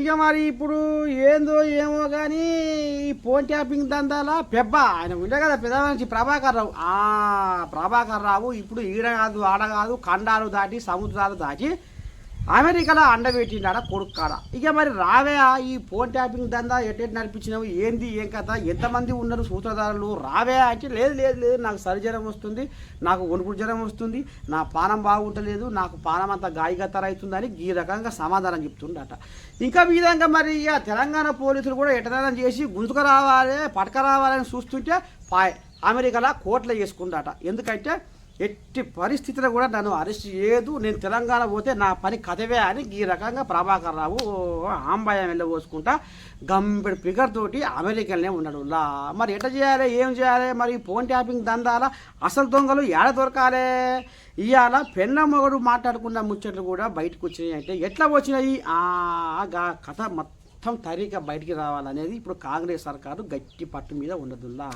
ఇక మరి ఇప్పుడు ఏందో ఏమో కానీ ఈ ఫోన్ ట్యాపింగ్ దందాల పెబ్బ. ఆయన ఉండే కదా పెద్ద మనిషి ప్రభాకర్ రావు. ఆ ప్రభాకర్ రావు ఇప్పుడు ఈడ కాదు ఆడ కాదు ఖండాలు దాటి సముద్రాలు దాటి అమెరికాలో అండబెట్టిండా కొడుకు కాడ ఇక మరి రావే ఈ ఫోన్ ట్యాపింగ్ దందా ఎట్టెట్ నడిపించినావు? ఏంది ఏం కథ? ఎంతమంది ఉన్నారు సూత్రధారులు? రావే అంటే లేదు లేదు లేదు నాకు సరి జ్వరం వస్తుంది నాకు ఒనుకుడు జ్వరం వస్తుంది నా పానం బాగుంటలేదు నాకు పానం అంత గాయగత్తర అవుతుందని ఈ రకంగా సమాధానం చెప్తుండట. ఇంకా ఈ విధంగా మరి ఇక తెలంగాణ పోలీసులు కూడా ఎటదనం చేసి గుంతుకు రావాలి పటక రావాలని చూస్తుంటే పాయ్ అమెరికాలో కోట్లు చేసుకుందట. ఎందుకంటే ఎట్టి పరిస్థితిలో కూడా నన్ను అరెస్ట్ చేయదు. నేను తెలంగాణ పోతే నా పని కథవే అని ఈ రకంగా ప్రభాకర్ రావు ఆంబాయం వెళ్ళబోసుకుంటా గంపెడు ఫిగర్ తోటి అమెరికాలోనే ఉన్నాడు లా మరి ఎట్లా చేయాలి? ఏం చేయాలి? మరి ఫోన్ ట్యాపింగ్ దందాల? అసలు దొంగలు ఏడ దొరకాలి? ఇవాళ పెన్న మొగడు మాట్లాడుకున్న ముచ్చట్లు కూడా బయటకు వచ్చినాయి అంటే ఎట్లా వచ్చినాయి? ఆ కథ మొత్తం తరీక బయటికి రావాలనేది ఇప్పుడు కాంగ్రెస్ సర్కారు గట్టి పట్టు మీద ఉండదుల్లా